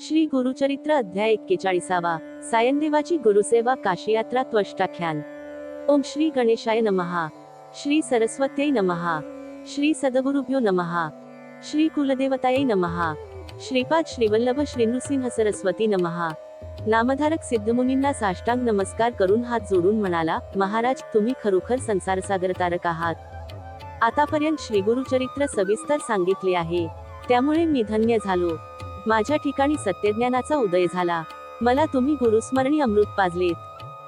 श्री गुरुचरित्र अध्याय एक्केचाळीसावा. सायनदेवाची गुरुसेवा काशीयात्रा त्वष्टाख्यान. ओम श्री गणेशाय नमहा श्री सरस्वत्यै नमहा श्री सदगुरुभ्यो नमहा श्री कुलदेवतायै नमहा श्रीपाद श्रीवल्लभ श्रीनृसिंह सरस्वती नमहा नामधारक सिद्धमुनींना साष्टांग नमस्कार करून हात जोडून म्हणाला महाराज तुम्ही खरोखर संसारसागर तारक आहात. आतापर्यंत श्री गुरुचरित्र सविस्तर सांगितले आहे. त्यामुळे मी धन्य झालो. माझ्या ठिकाणी सत्यज्ञानाचा उदय झाला. मला तुम्ही गुरुस्मरणी अमृत पाजलेत.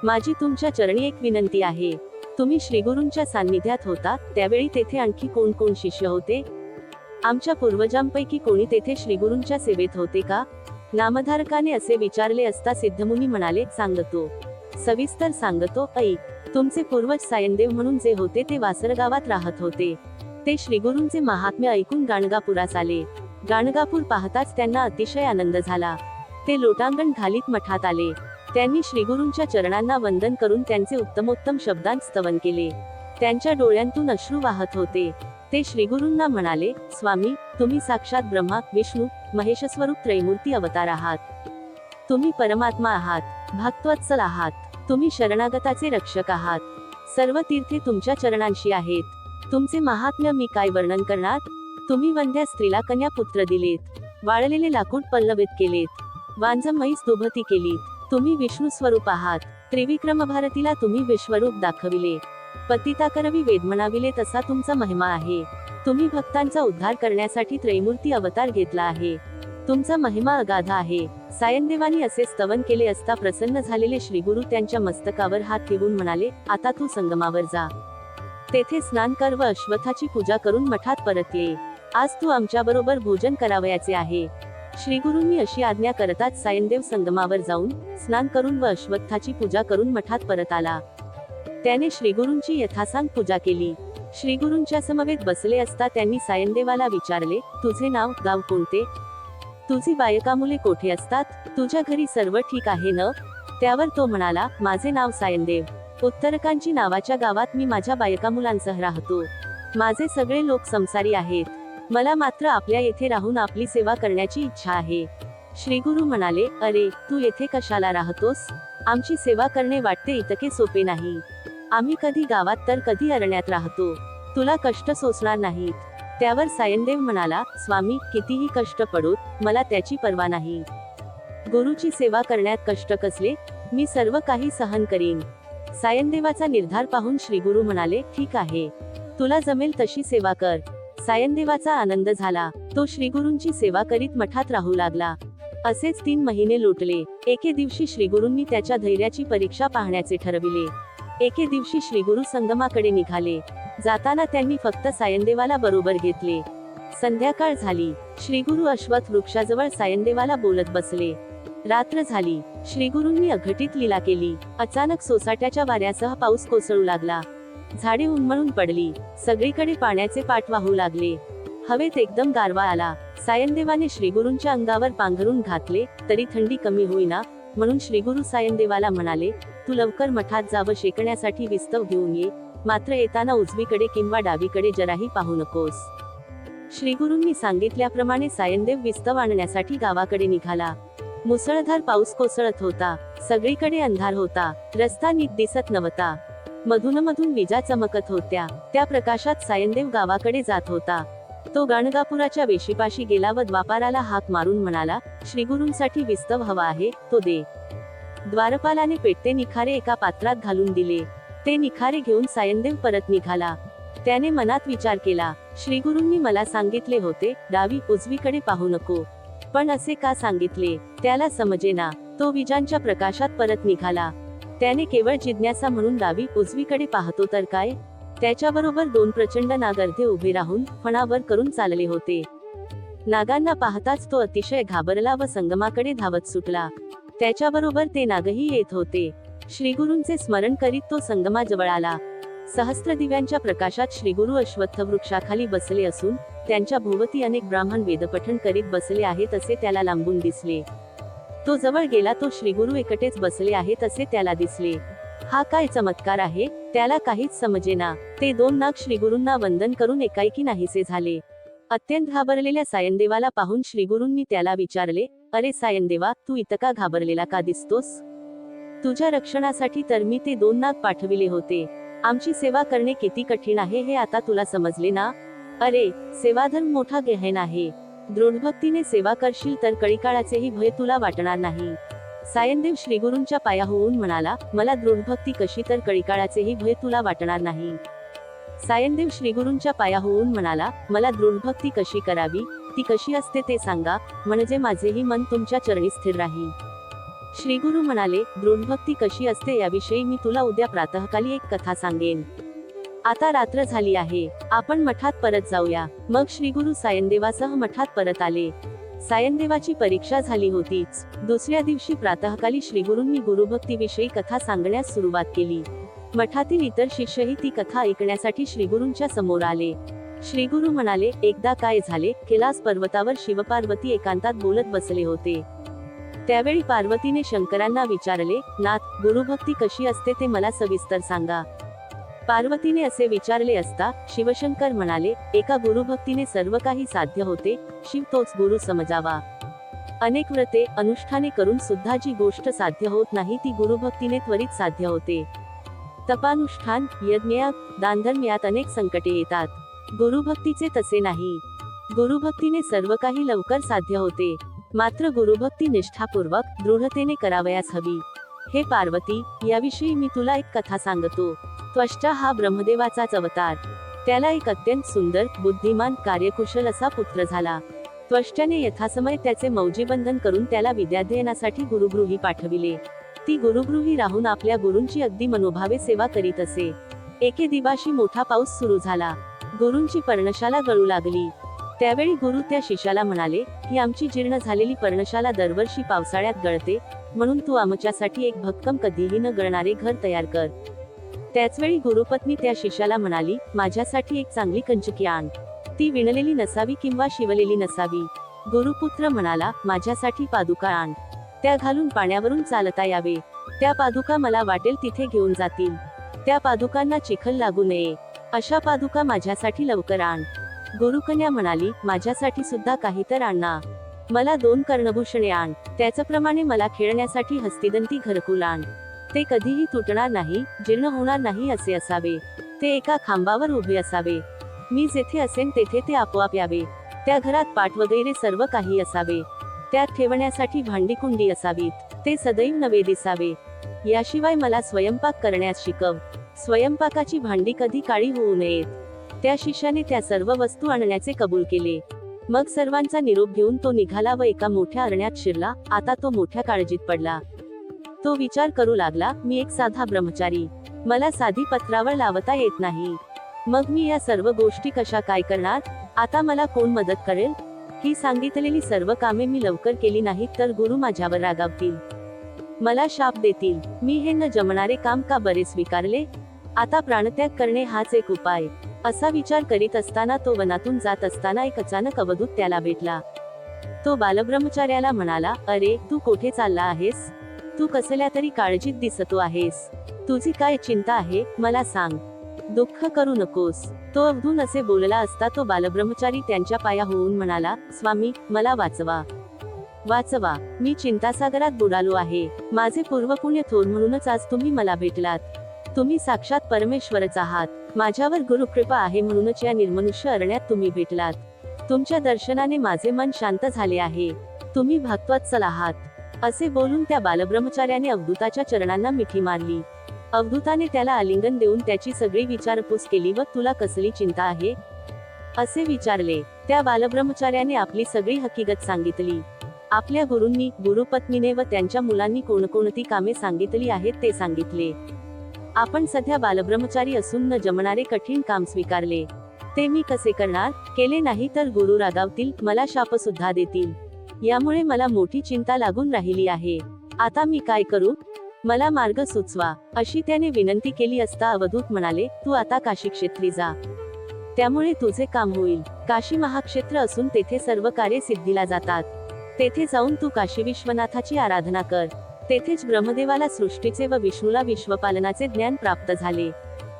माझी तुमच्या चरणी एक विनंती आहे. तुम्ही श्रीगुरूंच्या सान्निध्यात होता त्यावेळी तेथे आणखी कोण कोण शिष्य होते? आमच्या पूर्वजांपैकी कोणी तेथे श्रीगुरूंच्या सेवेत होते का? नामधारकाने असे विचारले असता सिद्धमुनी म्हणाले सांगतो. सविस्तर सांगतो ऐक तुमचे पूर्वज सायनदेव म्हणून जे होते ते वासरगावात राहत होते. ते श्रीगुरूंचे महात्म्य ऐकून गाणगापुरास आले. गाणगापूर पाहताच त्यांना अतिशय आनंद झाला. ते लोटांगण घालीत मठात आले. त्यांनी श्रीगुरूंच्या चरणांना वंदन करून त्यांचे उत्तमोत्तम शब्दांत स्तवन केले. त्यांच्या डोळ्यांतून अश्रू वाहत होते. ते श्रीगुरूंना म्हणाले स्वामी तुम्ही साक्षात ब्रह्मा विष्णू महेशस्वरूप त्रैमूर्ती अवतार आहात. तुम्ही परमात्मा आहात. भक्तवत्सल आहात. तुम्ही शरणागताचे रक्षक आहात. सर्व तीर्थे तुमच्या चरणांशी आहेत. तुमचे महात्म्य मी काय वर्णन करणार? तुम्ही वंध्या स्त्रीला कन्या पुत्र दिलेत. वाळलेले लाकूड पल्लवित केलेत. वांझ दुभती केली तुम्ही विष्णू स्वरूप आहात. त्रिविक्रम भारतीला तुम्ही विश्वरूप दाखविले. पतिताकरवी वेद म्हणाविले तसा तुमचा महिमा आहे. तुम्ही भक्तांचा उद्धार करण्यासाठी त्रैमूर्ती अवतार घेतला आहे. तुमचा महिमा अगाध आहे. सायनदेवानी असे स्तवन केले असता प्रसन्न झालेले श्रीगुरु त्यांच्या मस्तकावर हात ठेवून म्हणाले आता तू संगमावर जा. तेथे स्नान कर व अश्वथाची पूजा करून मठात परत ये आज तू आमच्याबरोबर भोजन करावयाचे आहे. श्रीगुरूंनी अशी आज्ञा करताच सायनदेव संगमावर जाऊन स्नान करून व अश्वत्थाची पूजा करून मठात परत आला. त्याने श्रीगुरूंची यथासांग पूजा केली. श्रीगुरूंच्या समवेत बसले असता त्यांनी सायनदेवाला विचारले तुझे नाव गाव कोणते? तुझी बायका मुले कोठे असतात? तुझ्या घरी सर्व ठीक आहे न? त्यावर तो म्हणाला माझे नाव सायनदेव उत्तरकांची नावाच्या गावात मी माझ्या बायका मुलांसह राहतो. माझे सगळे लोक संसारी आहेत. मला मात्र आपल्या येथे राहून आपली सेवा करण्याची इच्छा आहे. श्री गुरु म्हणाले अरे तू येथे कशाला राहतोस? आमची सेवा करणे वाटते इतके सोपे नाही. आम्ही कधी गावात तर कधी अरण्यात राहतो. तुला कष्ट सोसणार नाहीत. त्यावर सायनदेव म्हणाला स्वामी कितीही कष्ट पडोत मला त्याची पर्वा नाही. गुरुची सेवा करण्यात कष्ट कसले? मी सर्व काही सहन करीन. सायनदेवाचा निर्धार पाहून श्रीगुरु म्हणाले ठीक आहे. तुला जमेल तशी सेवा कर. सायनदेवाचा आनंद झाला. तो श्रीगुरूंची सेवा करीत मठात राहू लागला. असेच तीन महिने लोटले. एके दिवशी श्रीगुरूंनी त्याच्या धैर्याची परीक्षा पाहण्याचे ठरविले. एके दिवशी श्रीगुरु संगमाकडे निघाले. जाताना त्यांनी फक्त सायनदेवाला बरोबर घेतले. संध्याकाळ झाली. श्रीगुरु अश्वथ वृक्षाजवळ सायनदेवाला बोलत बसले. रात्र झाली. श्रीगुरूंनी अघटित लीला केली. अचानक सोसाट्याच्या वाऱ्यासह पाऊस कोसळू लागला. झाडे उन्मळून पडली. सगळीकडे पाण्याचे पाठ वाहू लागले. हवेत एकदम गारवा आला. सायनदेवाने श्रीगुरूंच्या अंगावर पांघरून घातले तरी थंडी कमी होईना म्हणून श्रीगुरु सायनदेवाला म्हणाले तू लवकर मठात जावं शेकण्यासाठी विस्तव घेऊन ये. मात्र येताना उजवीकडे किंवा डावीकडे जराही पाहू नकोस. श्रीगुरूंनी सांगितल्याप्रमाणे सायनदेव विस्तव आणण्यासाठी गावाकडे निघाला. मुसळधार पाऊस कोसळत होता. सगळीकडे अंधार होता. रस्ता नीट दिसत नव्हता. मधून मधून विजा चमकत होत्या. त्या प्रकाशात सायनदेव गावाकडे जात होता. तो गाणगापुराच्या वेशीपाशी गेला व द्वापाराला हाक मारून म्हणाला श्रीगुरूंसाठी विस्तव हवा आहे तो दे. द्वारपालाने पेटते निखारे एका पात्रात घालून दिले. ते निखारे घेऊन सायनदेव परत निघाला. त्याने मनात विचार केला श्रीगुरूंनी मला सांगितले होते डावी उजवीकडे पाहू नको. पण असे का सांगितले? त्याला समजेना. तो विजांच्या प्रकाशात परत निघाला. त्याने केवळ जिज्ञासा म्हणून डावी उजवीकडे पाहतो तर काय? त्याच्याबरोबर दोन प्रचंड नागर्धे उभे राहून फणावर करून चालले होते. नागांना पाहताच तो अतिशय घाबरला व संगमाकडे धावत सुटला. त्याच्याबरोबर ते नागही येत होते. श्रीगुरूंचे स्मरण करीत तो संगमाजवळ आला. सहस्त्र दिव्यांच्या प्रकाशात श्रीगुरु अश्वत्थ वृक्षाखाली बसले असून त्यांच्या भोवती अनेक ब्राह्मण वेदपठण करीत बसले आहेत असे त्याला लांबून दिसले. तो जवळ गेला तो श्रीगुरु एकटेच बसले आहेत असे त्याला दिसले. हा काय चमत्कार आहे? त्याला काहीच समजेना. ते दोन नाग श्रीगुरूंना वंदन करून एकाएकी नाहीसे झाले. अत्यंत घाबरलेल्या सायनदेवाला पाहून श्रीगुरूंनी त्याला विचारले अरे सायनदेवा तू इतका घाबरलेला का दिसतोस? तुझ्या रक्षणासाठी तर मी ते दोन नाग पाठविले होते. आमची सेवा करणे किती कठीण आहे हे आता तुला समजले ना? अरे सेवाधर्म मोठा गहन आहे. दृढभक्तीने सेवा करशील तर कळीकाळाचेही भय तुला वाटणार नाही. सायनदेव श्रीगुरूंच्या पाया होऊन म्हणाला मला दृढभक्ती कशी तर कळीकाळाचेही भय तुला वाटणार नाही. सायनदेव श्रीगुरूंच्या पाया होऊन म्हणाला मला दृढभक्ती कशी करावी ती कशी असते ते सांगा म्हणजे माझेही मन तुमच्या चरणी स्थिर राहील. श्रीगुरु म्हणाले दृढभक्ती कशी असते याविषयी मी तुला उद्या प्रातःकाली एक कथा सांगेन. आता रात्र झाली आहे. आपण मठात परत जाऊया. मग श्रीगुरु सायनदेवासह मठात परत आले. सायनदेवाची परीक्षा झाली होतीच. दुसऱ्या दिवशी प्रातःकाली श्रीगुरूंनी गुरुभक्तीविषयी कथा सांगण्यास सुरुवात केली. मठातील इतर शिष्यही ती कथा ऐकण्यासाठी श्रीगुरूंच्या समोर आले. श्रीगुरु म्हणाले एकदा काय झाले? कैलास पर्वतावर शिवपार्वती एकांतात बोलत बसले होते. त्यावेळी पार्वतीने शंकरांना विचारले नाथ गुरुभक्ती कशी असते ते मला सविस्तर सांगा. पार्वतीने असे विचारले असता शिवशंकर म्हणाले एका गुरुभक्तीने सर्व काही साध्य होते शिव तोच गुरु समजावा. अनेक व्रते अनुष्ठाने करून सुद्धा जी गोष्ट साध्य होत नाही ती गुरुभक्तीने त्वरित साध्य होते. तपानुष्ठान यज्ञ दानधर्म यात अनेक संकटे येतात. गुरुभक्तीचे तसे नाही. गुरुभक्तीने सर्व काही लवकर साध्य होते. मात्र गुरुभक्ती निष्ठापूर्वक दृढतेने करावयास हवी. हे पार्वती याविषयी मी तुला एक कथा सांगतो. त्वष्टा हा ब्रह्मदेवाचाच अवतार त्याला एक अत्यंत सुंदर बुद्धिमान कार्यकुशल असा पुत्र झाला. त्वष्ट्याने यथासमय त्याचे मौजीबंधन करून त्याला विद्याध्ययनासाठी गुरुगृही पाठविले. ती गुरुगृही राहून आपल्या गुरूंची अगदी मनोभावे सेवा करीत असे. एके दिवाशी मोठा पाऊस सुरू झाला. गुरूंची पर्णशाला गळू लागली. त्यावेळी गुरु त्या शिष्याला म्हणाले की आमची जीर्ण झालेली पर्णशाला दरवर्षी पावसाळ्यात गळते म्हणून तू आमच्यासाठी एक भक्कम कधीही न गळणारे घर तयार कर. त्याचवेळी गुरुपत्नी त्या शिष्याला म्हणाली माझ्यासाठी एक चांगली कंचकी आण. ती विणलेली नसावी किंवा शिवलेली नसावी गुरुपुत्र म्हणाला माझ्यासाठी पादुका आण. त्या घालून पाण्यावरून चालता यावे. त्या पादुका मला वाटेल तिथे घेऊन जातील. त्या पादुकांना चिखल लागू नये. अशा पादुका माझ्यासाठी लवकर आण गुरुकन्या म्हणाली माझ्यासाठी सुद्धा काही तर आणणा मला दोन कर्णभूषणे आण. त्याचप्रमाणे मला खेळण्यासाठी हस्तिदंती घरकुल आण. ते कधीही तुटणार नाही जीर्ण होणार नाही असे असावे. ते एका खांबावर उभे असावे. मी जेथे असेन तेथे ते आपोआप यावे. त्या घरात पाठ वगैरे सर्व काही असावे. त्यात ठेवण्यासाठी भांडी कुंडी असावीत. ते सदैव नवे दिसावे. याशिवाय मला स्वयंपाक करण्यास शिकव. स्वयंपाकाची भांडी कधी काळी होऊ नयेत. त्या शिष्याने त्या सर्व वस्तू आणण्याचे कबूल केले. मग सर्वांचा निरोप घेऊन तो निघाला व एका मोठ्या अरण्यात शिरला. आता तो मोठ्या काळजीत पडला. तो विचार करू लागला मी एक साधा ब्रह्मचारी. मला साधी पत्रावर लावता येत नाही. मग मी या सर्व गोष्टी कशा काय करणार? आता मला कोण मदत करेल? ही सांगितलेली सर्व कामे मी लवकर केली नाहीत तर गुरु माझ्यावर रागावतील. मला शाप देतील. मी हे न जमणारे काम का बरे स्वीकारले? आता प्राणत्याग करणे हाच एक उपाय. असा विचार करीत असताना तो वनातून जात असताना एक अचानक अवधूत त्याला भेटला. तो बालब्रह्मचार्याला म्हणाला अरे तू कोठे चालला आहेस? तू कसल्या तरी काळजीत दिसतो आहेस. तुझी काय चिंता आहे मला सांग. दुःख करू नकोस. तो अवधून असे बोलला असता तो बालब्रह्मचारी त्यांच्या पाया होऊन म्हणाला स्वामी मला वाचवा. वाचवा. मी चिंतासागरात बुडालो आहे. माझे पूर्वपुण्य थोर म्हणूनच आज तुम्ही मला भेटलात. तुम्ही साक्षात परमेश्वरच आहात. माझ्यावर गुरुकृपा आहे म्हणूनच या निर्मनुष्य अरण्यात तुम्ही भेटलात. तुमच्या दर्शनाने माझे मन शांत झाले आहे. तुम्ही भक्तवत्सल आहात. असे बोलून त्या बालब्रह्मचार्याने अवधूताच्या चरणांना मिठी मारली. अवधूताने त्याला आलिंगन देऊन त्याची सगळी विचारपूस केली व तुला कसली चिंता आहे? असे विचारले. त्या बालब्रह्मचार्याने आपली सगळी हकीकत सांगितली. आपल्या गुरूंनी गुरुपत्नीने व त्यांच्या मुलांनी कोणकोणती कामे सांगितली आहेत ते सांगितले. आपण सध्या बालब्रह्मचारी असून न जमणारे कठीण काम स्वीकारले. ते मी कसे करणार? केले नाही तर गुरु रागावतील मला शाप सुद्धा देतील. यामुळे मला मोठी चिंता लागून राहिली आहे. आता मी काय करू? मला मार्ग सुचवा अशी त्याने विनंती केली असता अवधूत म्हणाले तू आता काशी क्षेत्री जा. त्यामुळे तुझे काम होईल. काशी महाक्षेत्र असून तेथे सर्व कार्य सिद्धीला जातात. तेथे जाऊन तू काशी विश्वनाथाची आराधना कर. तेथेच ब्रह्मदेवाला सृष्टीचे व विष्णूला विश्वपालनाचे ज्ञान प्राप्त झाले.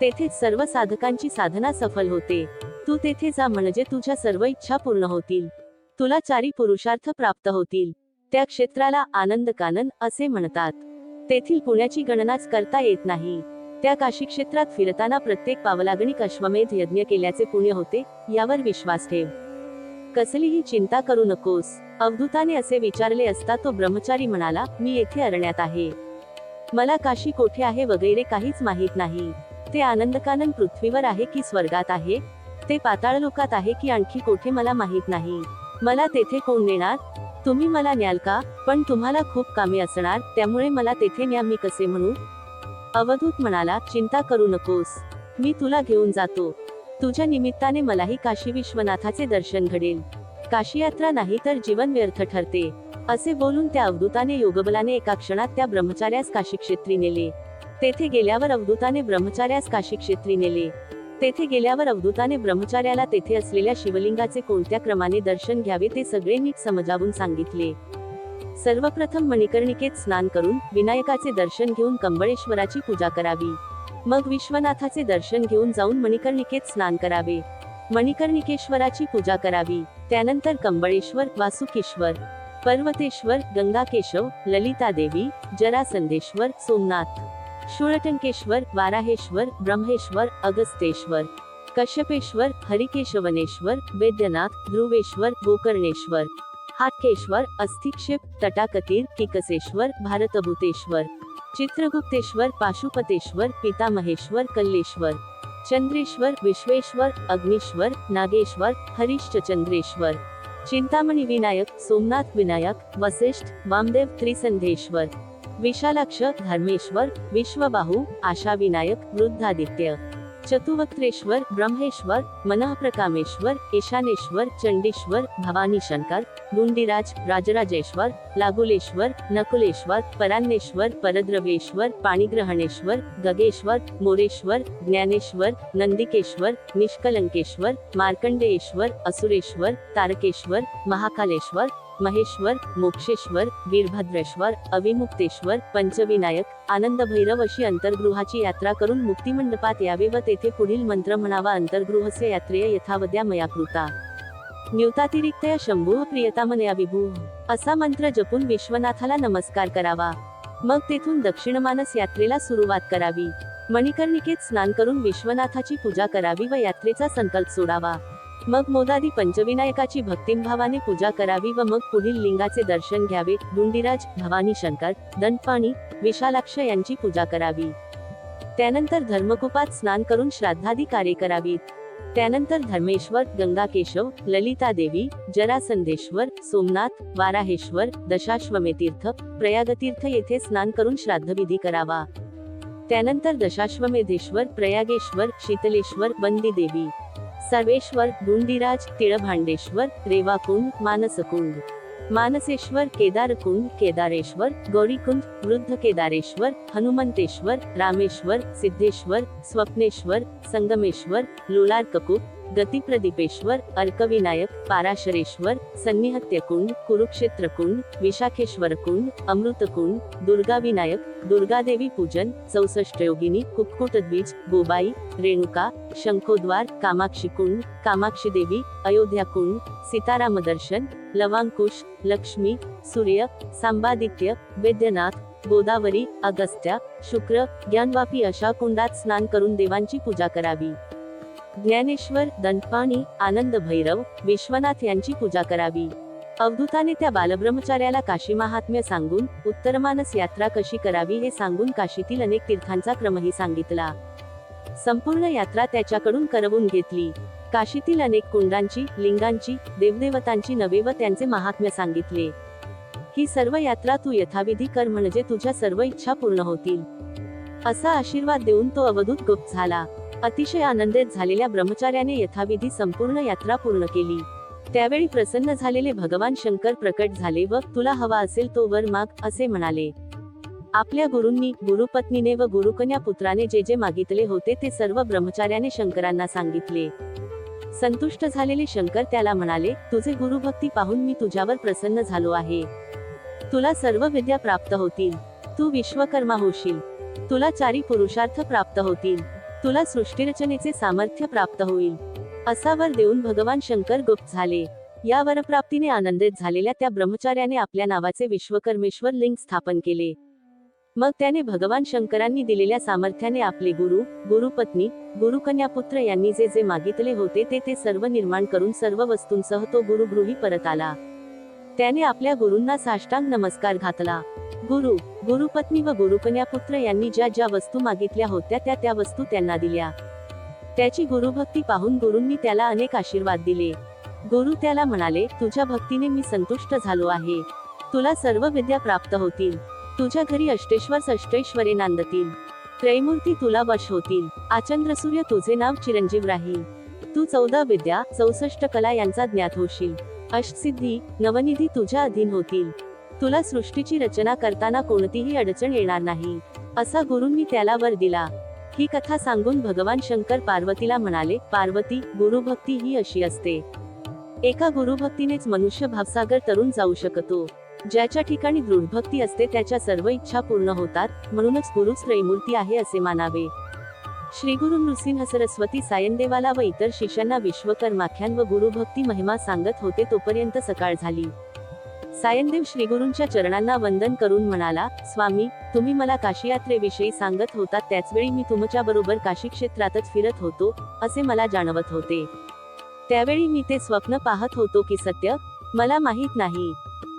तेथेच सर्व साधकांची साधना सफल होते. तू तेथे जा म्हणजे तुझ्या सर्व इच्छा पूर्ण होतील. तुला चारी पुरुषार्थ प्राप्त होतील. त्या क्षेत्राला आनंद कानन असे म्हणतात. तेथील पुण्याची गणनाच करता येत नाही. त्या काशी क्षेत्रात फिरताना प्रत्येक पावलागणिक अश्वमेध यज्ञ केल्याचे पुण्य होते यावर विश्वास ठेव. कसलीही चिंता करू नकोस. अवधूताने असे विचारले असता तो ब्रह्मचारी म्हणाला मी येथे अरण्यात आहे. मला काशी कोठे आहे वगैरे काहीच माहीत नाही. ते आनंदकानन पृथ्वीवर आहे की स्वर्गात आहे? ते पाताळ लोकात आहे की आणखी कोठे मला माहीत नाही? मला तेथे कोण नेणार? तुम्ही मला न्याल का? पण तुम्हाला खूप कामे असणार त्यामुळे मला तेथे न्या मी कसे म्हणू? अवधूत म्हणाला चिंता करू नकोस. मी तुला घेऊन जातो. तुझ्या निमित्ताने मलाही काशी विश्वनाथाचे दर्शन घडेल. काशी यात्रा नाही तर जीवन व्यर्थ ठरते. असे बोलून त्या अवधूताने योगबलाने एका क्षणात त्या ब्रह्मचार्यास काशी क्षेत्री नेले. तेथे गेल्यावर अवधूताने ब्रह्मचार्यास काशी क्षेत्री नेले. तेथे गेल्यावर अवधूताने ब्रह्मचार्याला तेथे असलेल्या शिवलिंगाचे कोणत्या क्रमाने दर्शन घ्यावे ते सगळे नीट समजावून सांगितले. सर्वप्रथम मणिकर्णिकेत स्नान करून विनायकाचे दर्शन घेऊन कंबळेश्वराची पूजा करावी. मग विश्वनाथाचे दर्शन घेऊन जाऊन मणिकर्णिकेत स्नान करावे. मणिकर्णिकेश्वराची पूजा करावी. त्यानंतर कंबळेश्वर वासुकेश्वर पर्वतेश्वर गंगाकेशव ललिता देवी जरासंधेश्वर सोमनाथ. शूळटंकेश्वर वाराहेश्वर, ब्रह्मेश्वर, अगस्तेश्वर, कश्यपेश्वर, हरिकेशवनेश्वर, वैद्यनाथ, ध्रुवेश्वर, गोकर्णेश्वर, हाटकेश्वर, अस्थिक्षेप, तटाकतीर, किकसेश्वर, भारतभूतेश्वर, चित्रगुप्तेश्वर, पाशुपतेश्वर, पितामहेश्वर, कल्लेश्वर, चंद्रेश्वर, विश्वेश्वर, अग्निश्वर, नागेश्वर हरिश्चंद्रेश्वर चिंतामणि विनायक, सोमनाथ विनायक वशिष्ठ वामदेव त्रिसंधेश्वर विशालाक्ष धर्मेश्वर विश्वबाहू आशा विनायक वृद्धादित्य चतुवक्त्रेश्वर ब्रह्मेश्वर मनःप्रकामेश्वर ईशानेश्वर चंडीश्वर भवानी शंकर गुंडीराज राजराजेश्वर लागुलेश्वर नकुलेश्वर परान्नेश्वर परद्रवेश्वर पाणीग्रहणेश्वर गगेश्वर मोरेश्वर ज्ञानेश्वर नंदिकेश्वर निष्कलंकेश्वर मार्कंडेश्वर असुरेश्वर तारकेश्वर महाकालेश्वर महेश्वर मोक्षेश्वर वीरभद्रेश्वर अविमुक्तेश्वर पंचविनायक आनंद भैरव अशी अंतर्गृहाची यात्रा करून मुक्तिमंडपात यावे व तेथे पुढील मंत्र म्हणावा अंतर्गृहस्य यात्रेय यथावद्या मया कृता न्यूतातिरिक्तया शंभू प्रियतामनया विभू असा मंत्र जपून विश्वनाथाला नमस्कार करावा. मग तेथून दक्षिणमानस यात्रेला सुरुवात करावी. मणिकर्णिकेत स्नान करून विश्वनाथाची पूजा करावी व यात्रेचा संकल्प सोडावा. मग मोदादी पंचविनायकाची भक्तिभावाने पूजा करावी व मग पुढील लिंगाचे दर्शन घ्यावे. गुंडीराज भवानी शंकर दंडपाणी विशालाक्ष यांची पूजा करावी. त्यानंतर धर्मकुपात स्नान करून श्राद्धादी कार्य करावीत त्यानंतर धर्मेश्वर गंगाकेशव ललिता देवी जरासंधेश्वर सोमनाथ वाराहेश्वर दशाश्वमेतीर्थ प्रयागतीर्थ येथे स्नान करून श्राद्धविधी करावा. त्यानंतर दशाश्वमेधेश्वर प्रयागेश्वर शीतलेश्वर बंदी देवी. सर्वेश्वर डुंडीराज तिळभांडेश्वर रेवाकुंड मानसकुंड. मानसेश्वर केदारकुंड केदारेश्वर गौरीकुंड वृद्ध केदारेश्वर हनुमंतेश्वर रामेश्वर सिद्धेश्वर स्वप्नेश्वर संगमेश्वर लोलार गतिप्रदीपेश्वर अर्कविनायक पाराशरेश्वर सन्निहत्यकुंड कुरुक्षेत्रकुंड विशाखेश्वरकुंड अमृतकुंड दुर्गाविनायक दुर्गादेवी पूजन चौसष्ट योगिनी कुक्कुटद्वीज गोबाई रेणुका शंखोद्वार कामाक्षी कुंड कामाक्षी देवी अयोध्या कुंड सीताराम दर्शन लवांकुश लक्ष्मी सूर्य सांबादित्य वैद्यनाथ गोदावरी अगस्त्या शुक्र ज्ञानवापी अशा कुंडात स्नान करून देवांची पूजा करावी. ज्ञानेश्वर दंतपाणी आनंद भैरव विश्वनाथ यांची पूजा करावी. अवधूताने त्या बालब्रह्मचार्याला काशी महात्म्य सांगून उत्तरमानस यात्रा कशी करावी हे सांगून काशीतील अनेक तीर्थांचा क्रमही सांगितला. संपूर्ण यात्रा त्याच्याकडून करवून घेतली. काशीतील अनेक कुंडांची लिंगांची देवदेवतांची नवे व त्यांचे महात्म्य सांगितले. ही सर्व यात्रा तू यथाविधी कर म्हणजे तुझ्या सर्व इच्छा पूर्ण होतील. असा आशीर्वाद देऊन तो अवधूत गुप्त झाला. अतिशय आनंदित झालेल्या ब्रह्मचार्याने यथाविधी संपूर्ण यात्रा पूर्ण केली. त्यावेळी प्रसन्न झालेले भगवान शंकर प्रकट झाले व तुला हवा असेल तो वर माग असे म्हणाले. आपल्या गुरूंनी गुरुपत्नीने व गुरुकन्या पुत्राने जे जे मागितले होते ते सर्व ब्रह्मचार्याने शंकरांना सांगितले. संतुष्ट झालेले शंकर त्याला म्हणाले तुझे गुरुभक्ती पाहून मी तुझ्यावर प्रसन्न झालो आहे. तुला सर्व विद्या प्राप्त होतील. तू विश्वकर्मा होशील. तुला चारी पुरुषार्थ प्राप्त होतील. तुला सृष्टीरचनेचे सामर्थ्य प्राप्त होईल. असा वर देऊन भगवान शंकर गुप्त झाले. या वरप्राप्तीने आनंदित झालेल्या त्या ब्रह्मचार्याने आपल्या नावाचे विश्वकर्मेश्वर लिंग स्थापन केले. मग त्याने भगवान शंकरांनी दिलेल्या सामर्थ्याने आपले गुरु गुरुपत्नी गुरुकन्यापुत्र यांनी जे जे मागितले होते ते ते सर्व निर्माण करून सर्व वस्तूंसह तो गुरुगृही परत आला. त्याने आपल्या गुरूंना साष्टांग नमस्कार घातला. गुरु गुरुपत्नी व गुरुकन्यापुत्र यांनी ज्या ज्या वस्तू मागितल्या होत्या त्या त्या वस्तू त्यांना दिल्या. त्याची गुरुभक्ती पाहून गुरूंनी त्याला अनेक आशीर्वाद दिले. गुरु त्याला म्हणाले तुझ्या भक्तीने मी संतुष्ट झालो आहे. तुला सर्व विद्या प्राप्त होतील. तुझ्या घरी अष्टेश्वर सष्टेश्वरे नांदतील. त्रैमूर्ती तुला वश होतील. आचंद्र सूर्य तुझे नाव चिरंजीव राहील. तू चौदा विद्या चौसष्ट कला यांचा ज्ञात होशील. अष्टसिद्धी नवनिधी तुझ्या अधीन होतील. तुला सृष्टीची रचना करताना कोणतीही अडचण येणार नाही. असा गुरुंनी त्याला वर दिला. ही कथा सांगून भगवान शंकर पार्वतीला म्हणाले पार्वती गुरुभक्ती ही अशी असते. एका गुरुभक्तीनेच मनुष्य भावसागर तरुण जाऊ शकतो. ज्याच्या ठिकाणी दृढभक्ती असते त्याच्या सर्व इच्छा पूर्ण होतात म्हणूनच गुरुच त्रैमूर्ती आहे असे मानावे. श्री गुरु नृसिंह सरस्वती सायनदेवाला व इतर शिष्यांना विश्वकर्माख्यान व गुरुभक्ती महिमा सांगत होते तोपर्यंत सकाळ झाली. सायनदेव श्रीगुरूंच्या चरणांना वंदन करून म्हणाला स्वामी तुम्ही मला काशी यात्रेविषयी सांगत होता त्याचवेळी मी तुमच्या बरोबर काशी क्षेत्रातच फिरत होतो असे मला जाणवत होते. त्यावेळी मी ते स्वप्न पाहत होतो की सत्य मला माहीत नाही.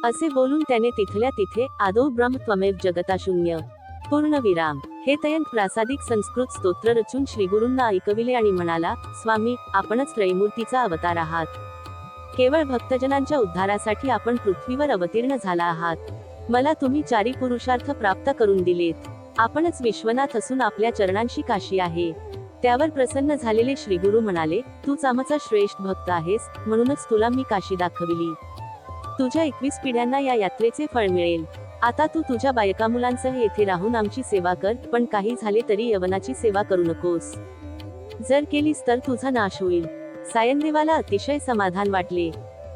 असे बोलून त्याने तिथल्या तिथे आदौ ब्रह्म त्वमेव जगता शून्य. पूर्ण विराम. हे तयंत प्रासादिक संस्कृत स्तोत्र रचून श्रीगुरूंना ऐकविले आणि म्हणाला स्वामी आपणच त्रयमूर्तीचा अवतार आहात. केवळ भक्तजनांच्या उद्धारासाठी आपण पृथ्वीवर अवतीर्ण झाला आहात. मला तुम्ही चारी पुरुषार्थ प्राप्त करून दिलेत. आपणच विश्वनाथ असून आपल्या चरणांशी काशी आहे. त्यावर प्रसन्न झालेले श्रीगुरु म्हणाले तूच आमचा श्रेष्ठ भक्त आहेस म्हणूनच तुला मी काशी दाखविली. तुझ्या एकवीस पिढ्यांना या यात्रेचे फळ मिळेल. आता तू तुझ्या बायका मुलांसह येथे राहून आमची सेवा कर पण काही झाले तरी यवनाची सेवा करू नकोस. जर केलीस तर तुझा नाश होईल. सायनदेवाला अतिशय समाधान वाटले.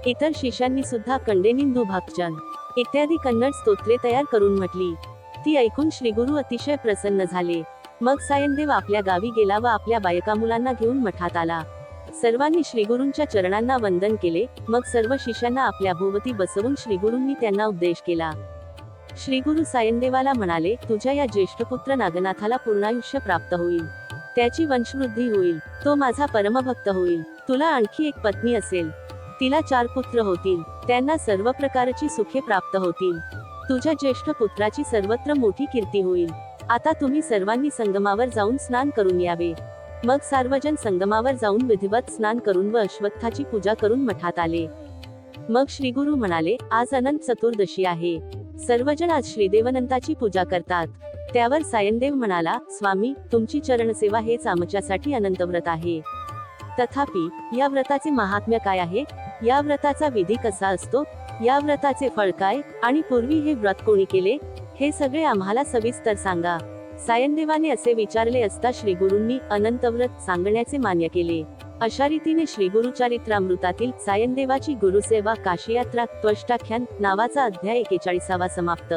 इतर शिष्यांनी सुद्धा कंडेनिंदू भागचन इत्यादी कन्नड स्तोत्रे तयार करून म्हटली. ती ऐकून श्रीगुरु अतिशय प्रसन्न झाले. मग सायनदेव आपल्या गावी गेला व आपल्या बायका मुलांना घेऊन मठात आला. सर्वांनी श्रीगुरूंच्या चरणांना वंदन केले. मग सर्व शिष्यांना आपल्या भोवती बसवून श्रीगुरूंनी त्यांना उपदेश केला. श्रीगुरु सायनदेवाला म्हणाले तुझ्या या ज्येष्ठ पुत्र नागनाथाला पूर्णायुष्य प्राप्त होईल. त्याची वंशवृद्धी होईल. तो माझा परमभक्त होईल. तुला आणखी एक पत्नी असेल. तिला चार पुत्र होतील. त्यांना सर्व प्रकारची सुखे प्राप्त होतील. तुझ्या ज्येष्ठ पुत्राची सर्वत्र मोठी कीर्ती होईल. आता तुम्ही सर्वांनी संगमावर जाऊन स्नान करून यावे. मग सार्वजन संगमावर जाऊन विधिवत स्नान करून व अश्वत्थाची पूजा करून मठात आले. मग श्रीगुरु म्हणाले आज अनंत चतुर्दशी आहे. सर्वजण आज श्रीदेवनंताची पूजा करतात. त्यावर सायनदेव म्हणाला स्वामी तुमची चरणसेवा हेच आमच्यासाठी अनंत व्रत आहे. तथापि या व्रताचे महात्म्य काय आहे? या व्रताचा विधी कसा असतो? या व्रताचे फळ काय? आणि पूर्वी हे व्रत कोणी केले? हे सगळे आम्हाला सविस्तर सांगा. सायनदेवाने असे विचारले असता श्रीगुरूंनी अनंत व्रत सांगण्याचे मान्य केले. अशा रीतीने श्रीगुरुचारित्रामृतातील सायनदेवाची गुरुसेवा काशीयात्रा त्वष्टाख्यान नावाचा अध्याय एकेचाळीसावा समाप्त.